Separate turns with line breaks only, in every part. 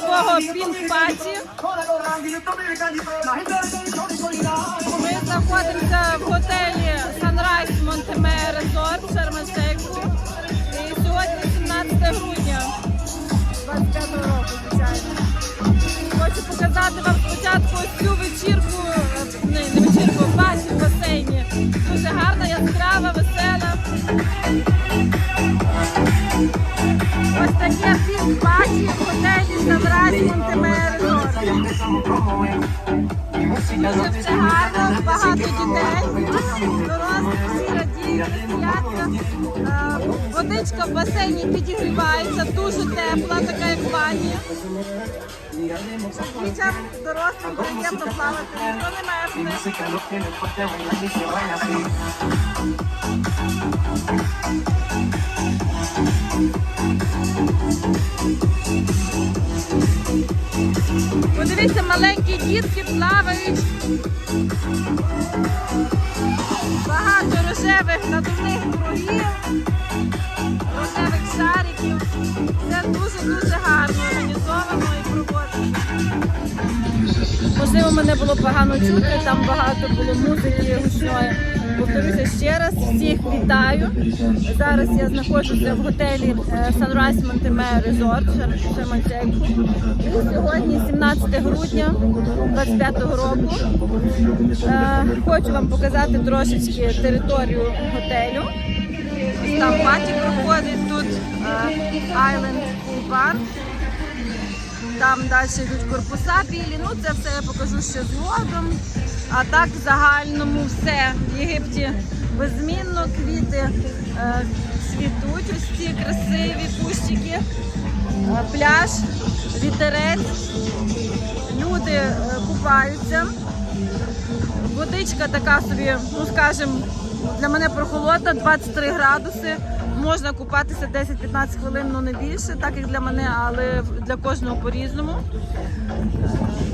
Такого пінг-паті. Ми знаходимося в готелі Sunrise Montemere Resort в Шарм-Ель-Шейху. І сьогодні 17 грудня 25 року, звичайно. Хочу показати вам спочатку цю вечірку, не, не вечірку, паті в басейні. Дуже гарна, яскрава, весела. Ось таке пінг-паті в готелі. Дуже все гарно, багато дітей, дорослих, всі радіють, сміються. Е, Водичка в басейні підігрівається, дуже тепла, така як в ванні. Дітям дорослим приємно плавати, ніхто не мерзне. Подивіться, маленькі дітки плавають. Багато рожевих надувних кругів, рожевих шариків. Це дуже-дуже мене було погано чути, там багато було музики гучної. Повторюся ще раз, всіх вітаю. Зараз я знаходжуся в готелі е, Sunrise Montemare Resort в Шерманчейку. Сьогодні, 17 грудня 25 року. Е, Хочу вам показати трошечки територію готелю. Там паті проходить, тут е, Island Pool Bar. Там далі йдуть корпуса білі. Ну це все я покажу ще згодом. А так в загальному все в Єгипті беззмінно квіти е, цвітуть. Ось ці красиві кущики, Е, пляж, вітерець, люди е, купаються. Водичка така собі, ну скажімо, для мене прохолодна, 23 градуси. Можна купатися 10-15 хвилин, ну не більше, так як для мене, але для кожного по-різному.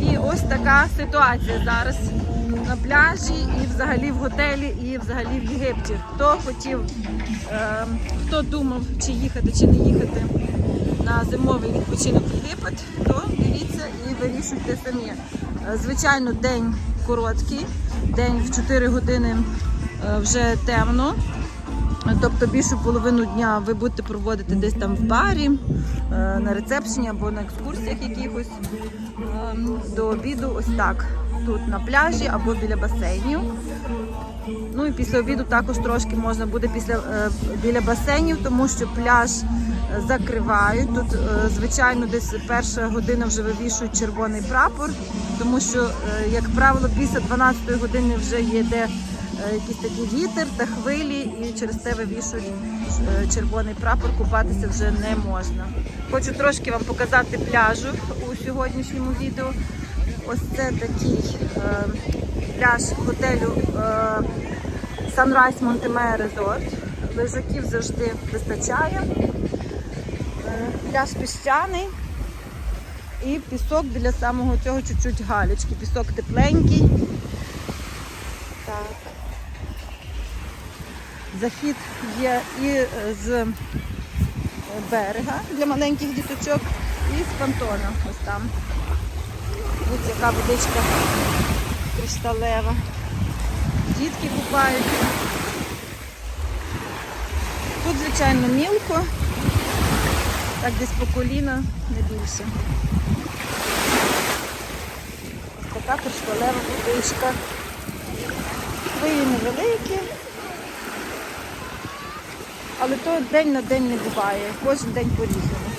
І ось така ситуація зараз на пляжі, і взагалі в готелі, і взагалі в Єгипті. Хто хотів, е, хто думав, чи їхати, чи не їхати на зимовий відпочинок в Єгипет, то дивіться і вирішуйте самі. Е, Звичайно, день короткий, день в 4 години е, вже темно. Тобто більшу половину дня ви будете проводити десь там в барі, е, на рецепшені або на екскурсіях якихось Е, до обіду ось так. Тут на пляжі або біля басейнів. Ну і після обіду також трошки можна буде після е, біля басейнів, тому що пляж е, закривають. Тут, звичайно, десь перша година вже вивішують червоний прапор, тому що, як правило, після 12 години вже є де якийсь такий вітер та хвилі, і через те вивішують е, червоний прапор, купатися вже не можна. Хочу трошки вам показати пляжу у сьогоднішньому відео. Ось це такий е, пляж готелю е, Sunrise Montemare Resort. Лежаків завжди вистачає. Е, пляж піщаний і пісок біля самого цього чуть-чуть галечки. Пісок тепленький. Так. Захід є і е, з берега для маленьких діточок, і з понтона. Ось там. Ось яка водичка кришталева. Дітки купаються. Тут, звичайно, мілко. Так десь по коліна, не більше. Ось така кришталева водичка. Хвилі невеликі. Але то день на день не буває, кожен день по-різному.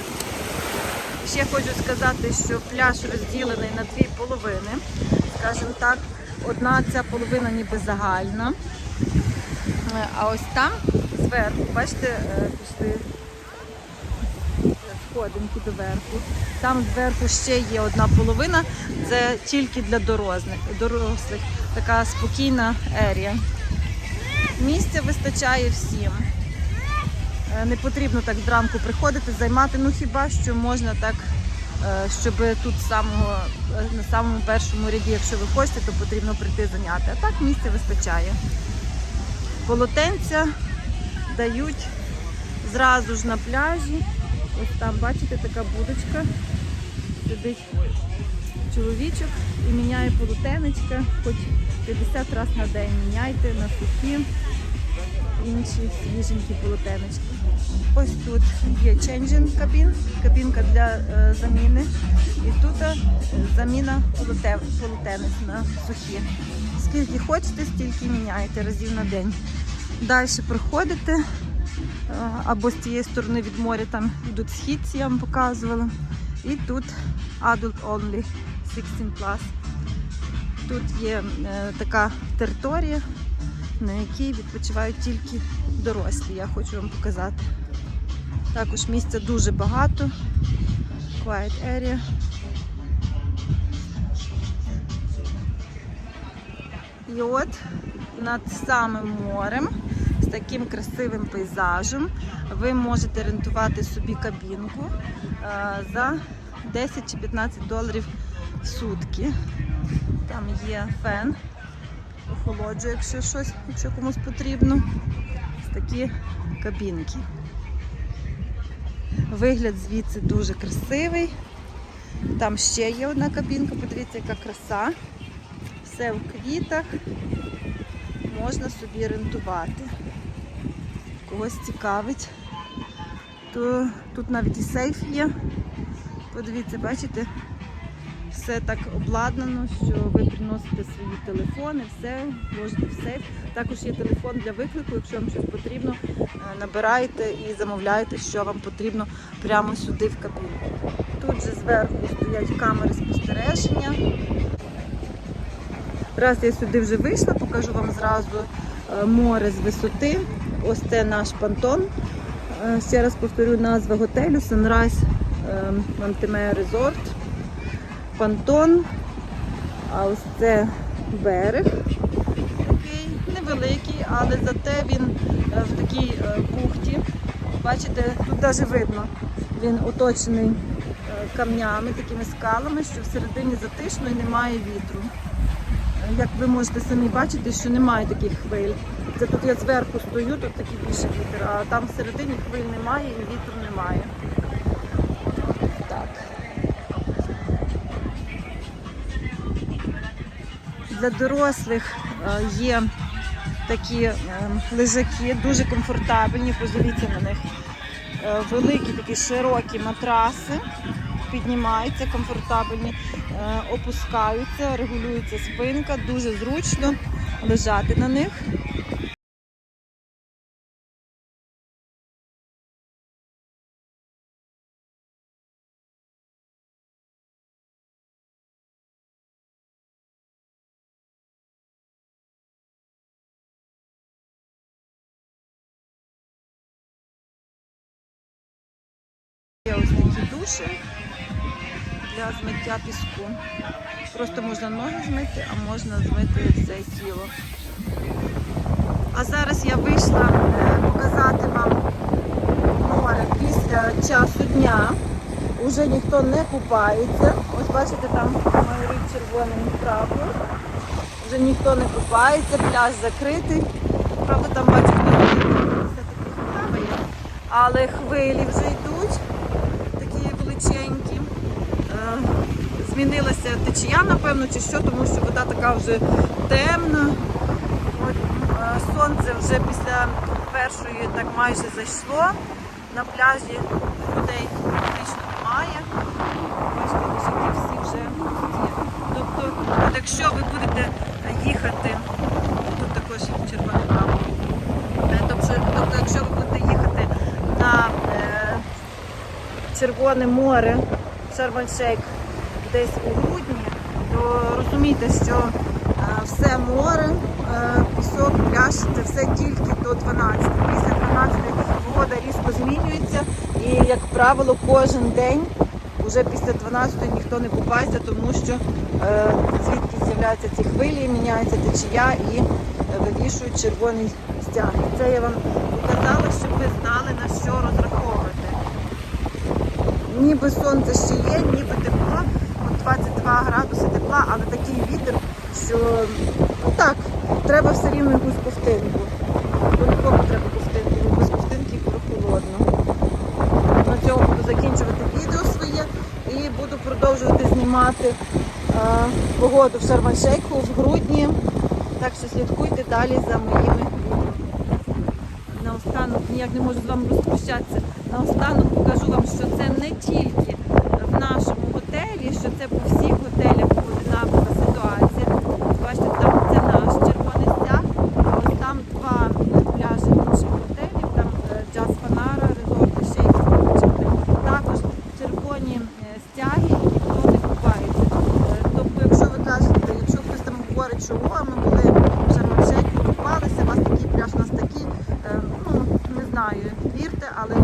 Ще хочу сказати, що пляж розділений на дві половини. Скажімо так, одна ця половина ніби загальна. Е, А ось там зверху, бачите, е, пішли сходинки доверху. Там зверху ще є одна половина, це тільки для дорослих, дорослих. така спокійна ерія. Місця вистачає всім. Е, Не потрібно так зранку приходити, займати, ну хіба що можна так, е, щоб тут самого, е, на самому першому ряді, якщо ви хочете, то потрібно прийти зайняти. А так місця вистачає. Полотенця дають зразу ж на пляжі. Ось там, бачите, така будочка. Сидить чоловічок і міняє полотенечка, хоч 50 разів на день міняйте на сухі інші свіженькі полотенечки. Ось тут є changing кабін, кабінка для е, заміни. І тут е, заміна полотен, полотенець на сухі. Скільки хочете, стільки міняєте разів на день. Далі проходите, е, або з тієї сторони від моря там йдуть східці, я вам показувала. І тут adult only 16+. Тут є е, така територія, на якій відпочивають тільки дорослі. Я хочу вам показати. Також місця дуже багато. Quiet area. І от над самим морем з таким красивим пейзажем ви можете рентувати собі кабінку е, за 10 чи 15 доларів в сутки. Там є фен, охолоджує, якщо щось, якщо комусь потрібно. Такі кабінки. Вигляд звідси дуже красивий. Там ще є одна кабінка, подивіться, яка краса. Все в квітах. Можна собі рентувати. Когось цікавить. Тут навіть і сейф є. Подивіться, бачите? Все так обладнано, що ви приносите свої телефони, все, ложите в сейф. Також є телефон для виклику, якщо вам щось потрібно, е, набираєте і замовляєте, що вам потрібно прямо сюди в кабінку. Тут же зверху стоять камери спостереження. Раз я сюди вже вийшла, покажу вам зразу е, море з висоти. Ось це наш понтон. Е, Ще раз повторю назва готелю Sunrise е, Resort. Понтон. А ось це берег. Такий невеликий, але зате він е, в такій е, бухті. Бачите, тут навіть видно, він оточений е, камнями, такими скалами, що всередині затишно і немає вітру. Як ви можете самі бачити, що немає таких хвиль. Це тут я зверху стою, тут такий більше вітер, а там всередині хвиль немає і вітру немає. Так. Для дорослих е, є такі е, лежаки, дуже комфортабельні, подивіться на них. Е, Великі такі широкі матраси, піднімаються, комфортабельні, опускаються, регулюється спинка, дуже зручно лежати на них. Є ось такі душі для змиття піску. Просто можна ноги змити, а можна змити все тіло. А зараз я вийшла е, показати вам море після часу дня. Уже ніхто не купається. Ось бачите, там малюють червоним прапор. Вже ніхто не купається, пляж закритий. Правда, там бачу, все-таки плаває. Але хвилі вже йдуть такі. Е, Змінилася течія, напевно, чи що, тому що вода така вже темна. Е, сонце вже після першої так майже зайшло. На пляжі людей практично немає. Бачите, всі вже пусті. Тобто, от якщо ви будете їхати, тут також червоний прапор. Е, Тобто, тобто, якщо ви будете їхати на е, Червоне море, Шарм-Ель-Шейх десь у грудні, то розумійте, що е, все море е, пісок, пляж, це все тільки до 12. Після 12 погода різко змінюється і, як правило, кожен день вже після 12 ніхто не купається, тому що е, звідки з'являються ці хвилі, міняється течія і вивішують червоний стяг. Це я вам показала, щоб ви знали на що розраховувати. Ніби сонце ще є, ніби тепло, от 22 градуси тепла, але такий вітер, що ну так, треба все рівно якусь ковтинку. По-любому треба ковтинку, бо без ковтинки прохолодно. На цьому буду закінчувати відео своє і буду продовжувати знімати е, погоду в Шарман-Шейху в грудні. Так що слідкуйте далі за моїми відео. Наостанок ніяк не можу з вами розпрощатися. Наостанок покажу вам, що це не тільки в нашому готелі, що це по всіх готелях одинакова ситуація. Бачите, там це наш червоний стяг, а ось там два пляжі інших готелів, там Джаз Фанара, резорти ще й. Також червоні е, стяги, і ніхто не купається. Тобто, якщо ви кажете, якщо хтось там говорить, що о, ми були в Шарман-Шейху, купалися, у вас такий пляж, у нас такі, е, ну не знаю, вірте, але